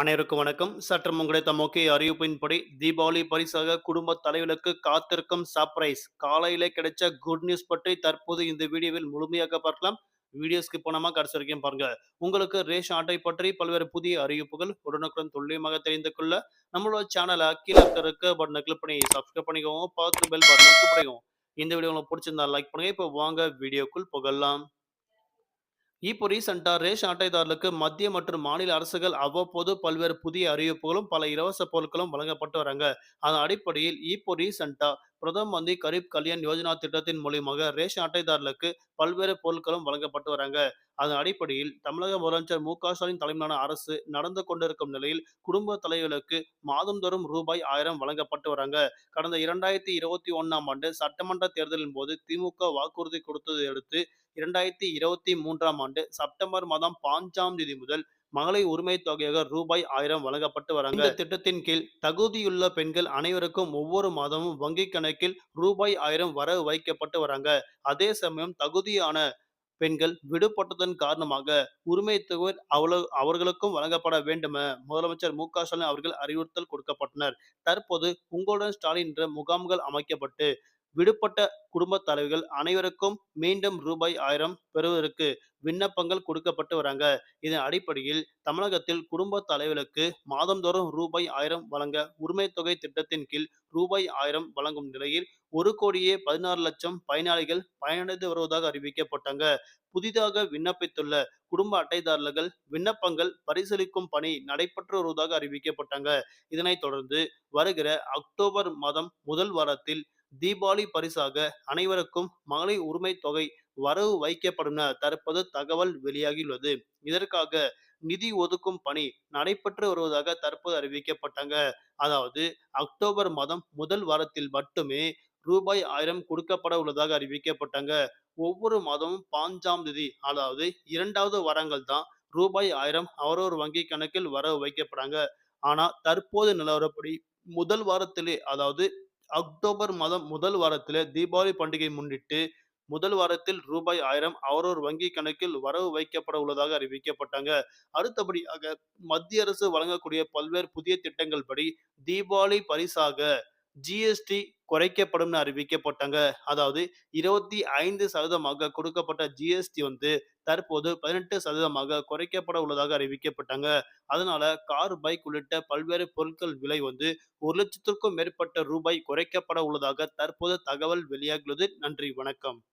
அனைவருக்கும் வணக்கம். சற்று கிடைத்த முக்கிய அறிவிப்பின்படி தீபாவளி பரிசாக குடும்ப தலைவர்களுக்கு காத்திருக்கும் சர்ப்ரைஸ் காலையில கிடைச்ச குட் நியூஸ் பற்றி தற்போது இந்த வீடியோவில் முழுமையாக பார்க்கலாம். வீடியோ ஸ்கிப் கடைசி வரைக்கும் பாருங்க. உங்களுக்கு ரேஷன் அட்டை பற்றி பல்வேறு புதிய அறிவிப்புகள் உடனுக்குடன் துல்லியமாக தெரிந்து கொள்ள நம்மளோட சேனலை கீழே இருக்க பட்டனை கிளிக் பண்ணி சப்ஸ்கிரைப் பண்ணிக்கோங்க. பார்த்து பெல் பட்டனை கிளிக் பண்ணிக்கோங்க. இந்த வீடியோ உங்களுக்கு பிடிச்சிருந்தா லைக் பண்ணுங்க. இப்போ வாங்க வீடியோக்குள் புகழலாம். இப்போ ரீசெண்டாக ரேஷன் அட்டைதாரர்களுக்கு மத்திய மற்றும் மாநில அரசுகள் அவ்வப்போது பல்வேறு புதிய அறிவிப்புகளும் பல இலவச பொருட்களும் வழங்கப்பட்டு வராங்க. அதன் அடிப்படையில் இப்போ ரீசெண்டாக பிரதம மந்திரி கரீப் கல்யாண் யோஜனா திட்டத்தின் மூலியமாக ரேஷன் அட்டைதாரர்களுக்கு பல்வேறு பொருட்களும் வழங்கப்பட்டு வராங்க. அதன் அடிப்படையில் தமிழக முதலமைச்சர் மு க ஸ்டாலின் தலைமையிலான அரசு நடந்து கொண்டிருக்கும் நிலையில் குடும்ப தலைவர்களுக்கு மாதந்தோறும் ரூபாய் ஆயிரம் வழங்கப்பட்டு வராங்க. கடந்த இரண்டாயிரத்தி இருபத்தி ஒன்னாம் ஆண்டு சட்டமன்ற தேர்தலின் போது திமுக வாக்குறுதி கொடுத்ததை அடுத்து இரண்டாயிரத்தி இருபத்தி மூன்றாம் ஆண்டு செப்டம்பர் மாதம் பாஞ்சாம் தேதி முதல் மகளிர் உரிமை தொகையாக ரூபாய் ஆயிரம் வழங்கப்பட்டு வராங்க. இந்த திட்டத்தின் கீழ் தகுதியுள்ள பெண்கள் அனைவருக்கும் ஒவ்வொரு மாதமும் வங்கி கணக்கில் ரூபாய் ஆயிரம் வரவு வைக்கப்பட்டு வராங்க. அதே சமயம் தகுதியான பெண்கள் விடுபட்டதன் காரணமாக உரிமை தொகை அவ்வளவு அவர்களுக்கும் வழங்கப்பட வேண்டும் முதலமைச்சர் மு க ஸ்டாலின் அவர்கள் அறிவுறுத்தல் கொடுக்கப்பட்டனர். தற்போது உங்களுடன் ஸ்டாலின் என்ற முகாம்கள் அமைக்கப்பட்டு விடுபட்ட குடும்ப தலைவிகள் அனைவருக்கும் மீண்டும் ரூபாய் ஆயிரம் பெறுவதற்கு விண்ணப்பங்கள் கொடுக்கப்பட்டு வராங்க. இதன் அடிப்படையில் தமிழகத்தில் குடும்ப தலைவர்களுக்கு மாதந்தோறும் ரூபாய் ஆயிரம் வழங்க உரிமை தொகை திட்டத்தின் கீழ் ரூபாய் ஆயிரம் வழங்கும் நிலையில் ஒரு கோடியே பதினாறு லட்சம் பயனாளிகள் பயனடைந்து வருவதாக அறிவிக்கப்பட்டாங்க. புதிதாக விண்ணப்பித்துள்ள குடும்ப அட்டைதாரர்கள் விண்ணப்பங்கள் பரிசீலிக்கும் பணி நடைபெற்று வருவதாக அறிவிக்கப்பட்டாங்க. இதனைத் தொடர்ந்து வருகிற அக்டோபர் மாதம் முதல் வாரத்தில் தீபாவளி பரிசாக அனைவருக்கும் மகளிர் உரிமை தொகை வரவு வைக்கப்படும் என தற்போது தகவல் வெளியாகியுள்ளது. இதற்காக நிதி ஒதுக்கும் பணி நடைபெற்று வருவதாக தற்போது அறிவிக்கப்பட்டாங்க. அதாவது அக்டோபர் மாதம் முதல் வாரத்தில் மட்டுமே ரூபாய் ஆயிரம் கொடுக்கப்பட உள்ளதாக அறிவிக்கப்பட்டாங்க. ஒவ்வொரு மாதமும் பாஞ்சாம் தேதி அதாவது இரண்டாவது வாரங்கள் தான் ரூபாய் ஆயிரம் அவரவர் வங்கி கணக்கில் வரவு வைக்கப்படாங்க. ஆனா தற்போது நிலவரப்படி முதல் வாரத்திலே அதாவது அக்டோபர் மாதம் முதல் வாரத்தில் தீபாவளி பண்டிகை முன்னிட்டு முதல் வாரத்தில் ரூபாய் ஆயிரம் அவரோர் வங்கி கணக்கில் வரவு வைக்கப்பட உள்ளதாக அறிவிக்கப்பட்டாங்க. அடுத்தபடியாக மத்திய அரசு வழங்கக்கூடிய பல்வேறு புதிய திட்டங்கள் படி தீபாவளி பரிசாக ஜிஎஸ்டி குறைக்கப்படும் அறிவிக்கப்பட்டாங்க. அதாவது இருபத்தி ஐந்து சதவீதமாக கொடுக்கப்பட்ட ஜிஎஸ்டி வந்து தற்போது பதினெட்டு சதவீதமாக குறைக்கப்பட உள்ளதாக அறிவிக்கப்பட்டாங்க. அதனால கார் பைக் உள்ளிட்ட பல்வேறு பொருட்கள் விலை வந்து ஒரு லட்சத்திற்கும் மேற்பட்ட ரூபாய் குறைக்கப்பட உள்ளதாக தற்போது தகவல் வெளியாகியுள்ளது. நன்றி வணக்கம்.